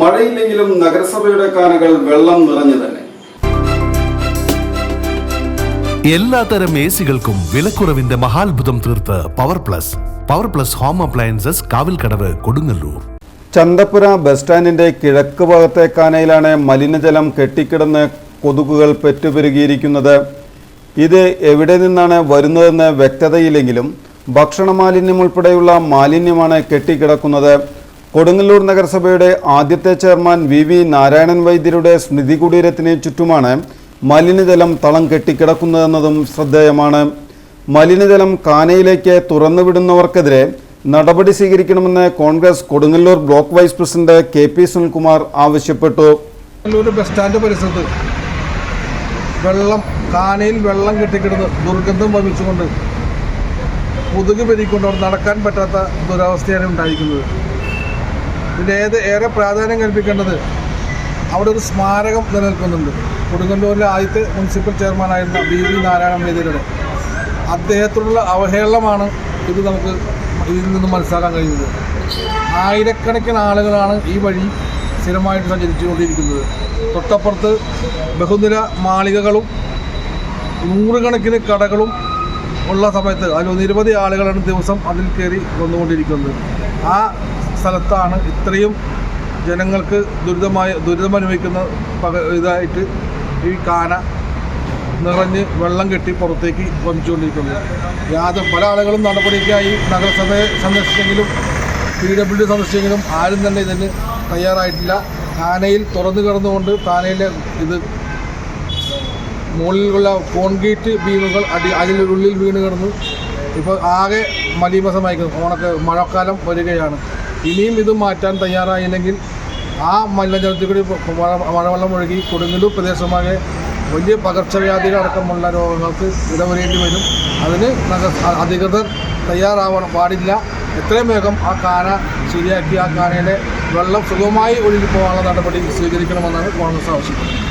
മഴയില്ലെങ്കിലും നഗരസഭയുടെ കാനകൾ വെള്ളം നിറഞ്ഞു തന്നെ. എല്ലാത്തരം എ സികൾക്കും വിലക്കുറവിന്റെ മഹാത്ഭുതം തീർത്ത് power plus power plus home appliances Kavilkadavu Kodungallur. Chanthapura bus സ്റ്റാൻഡിന്റെ കിഴക്ക് ഭാഗത്തെ കാനയിലാണ് മലിനജലം കെട്ടിക്കിടന്ന് കൊതുകുകൾ പെറ്റുപെരുകിയിരിക്കുന്നത്. ഇത് എവിടെ നിന്നാണ് വരുന്നതെന്ന് വ്യക്തതയില്ലെങ്കിലും ഭക്ഷണ മാലിന്യം ഉൾപ്പെടെയുള്ള മാലിന്യമാണ് കെട്ടിക്കിടക്കുന്നത്. കൊടുങ്ങല്ലൂർ നഗരസഭയുടെ ആദ്യത്തെ ചെയർമാൻ വി വി നാരായണൻ വൈദ്യരുടെ സ്മൃതി കുടീരത്തിന് ചുറ്റുമാണ് മലിനജലം തളം കെട്ടിക്കിടക്കുന്നതെന്നതും ശ്രദ്ധേയമാണ്. മലിനജലം കാനയിലേക്ക് തുറന്നുവിടുന്നവർക്കെതിരെ നടപടി സ്വീകരിക്കണമെന്ന് Congress Kodungallur block vice president K P Sunilkumar ആവശ്യപ്പെട്ടു. ബസ് സ്റ്റാൻഡ് പരിസരത്ത് വെള്ളം കാനയിൽ വെള്ളം കെട്ടിക്കിടന്ന് ദുർഗന്ധം വമിച്ചുകൊണ്ട് കൊതുക് പെരുക്കൊണ്ട് നടക്കാൻ പറ്റാത്ത ദുരവസ്ഥയാണ് ഉണ്ടായിരിക്കുന്നത്. ഇതിന് ഏത് ഏറെ പ്രാധാന്യം കൽപ്പിക്കേണ്ടത്? അവിടെ ഒരു സ്മാരകം നിലനിൽക്കുന്നുണ്ട്. കൊടുങ്ങല്ലൂരിലെ ആദ്യത്തെ മുനിസിപ്പൽ ചെയർമാനായിരുന്ന ബി വി നാരായണ വൈദ്യരുടെ അദ്ദേഹത്തോടുള്ള അവഹേളനമാണ് ഇത് നമുക്ക് ഇതിൽ നിന്ന് മനസ്സിലാക്കാൻ കഴിയുന്നത്. ആയിരക്കണക്കിന് ആളുകളാണ് ഈ വഴി സ്ഥിരമായിട്ട് സഞ്ചരിച്ചുകൊണ്ടിരിക്കുന്നത്. തൊട്ടപ്പുറത്ത് ബഹുനില മാളികകളും നൂറുകണക്കിന് കടകളും ഉള്ള സമയത്ത് അതിൽ നിരവധി ആളുകളാണ് ദിവസം അതിൽ കയറി വന്നുകൊണ്ടിരിക്കുന്നത്. ആ സ്ഥലത്താണ് ഇത്രയും ജനങ്ങൾക്ക് ദുരിതമായ ദുരിതമനുഭവിക്കുന്ന പക ഇതായിട്ട് ഈ കാന നിറഞ്ഞ് വെള്ളം കെട്ടി പുറത്തേക്ക് വമിച്ചുകൊണ്ടിരിക്കുന്നത്. യാതൊരു പല ആളുകളും നടപടിക്കായി നഗരസഭയെ സന്ദർശിച്ചെങ്കിലും പി ഡബ്ല്യു ഡി സന്ദർശിച്ചെങ്കിലും ആരും തന്നെ ഇതിന് തയ്യാറായിട്ടില്ല. കാനയിൽ തുറന്നു കിടന്നുകൊണ്ട് കാനയിലെ ഇത് മുകളിലുള്ള കോൺക്രീറ്റ് ബീമുകൾ അടി അതിനുള്ളിൽ വീണ് കിടന്നു. ഇപ്പോൾ ആകെ മലീമസമായിരിക്കുന്നു ഓണക്ക് മഴക്കാലം വരികയാണ്. ഇനിയും ഇത് മാറ്റാൻ തയ്യാറായില്ലെങ്കിൽ ആ മലിനജലത്തിൽ കൂടി മഴ മഴവെള്ളം ഒഴുകി കൊടുങ്ങല്ലൂർ പ്രദേശമാകെ വലിയ പകർച്ചവ്യാധികൾ അടക്കമുള്ള രോഗങ്ങൾക്ക് ഇടവരേണ്ടി വരും. അതിന് അധികൃതർ തയ്യാറാവണം. പാടില്ല. എത്രയും വേഗം ആ കാന ശരിയാക്കി ആ കാനയിലെ വെള്ളം സുഖമായി ഒഴുകി പോകാനുള്ള നടപടി സ്വീകരിക്കണമെന്നാണ് കോൺഗ്രസ് ആവശ്യപ്പെടുന്നത്.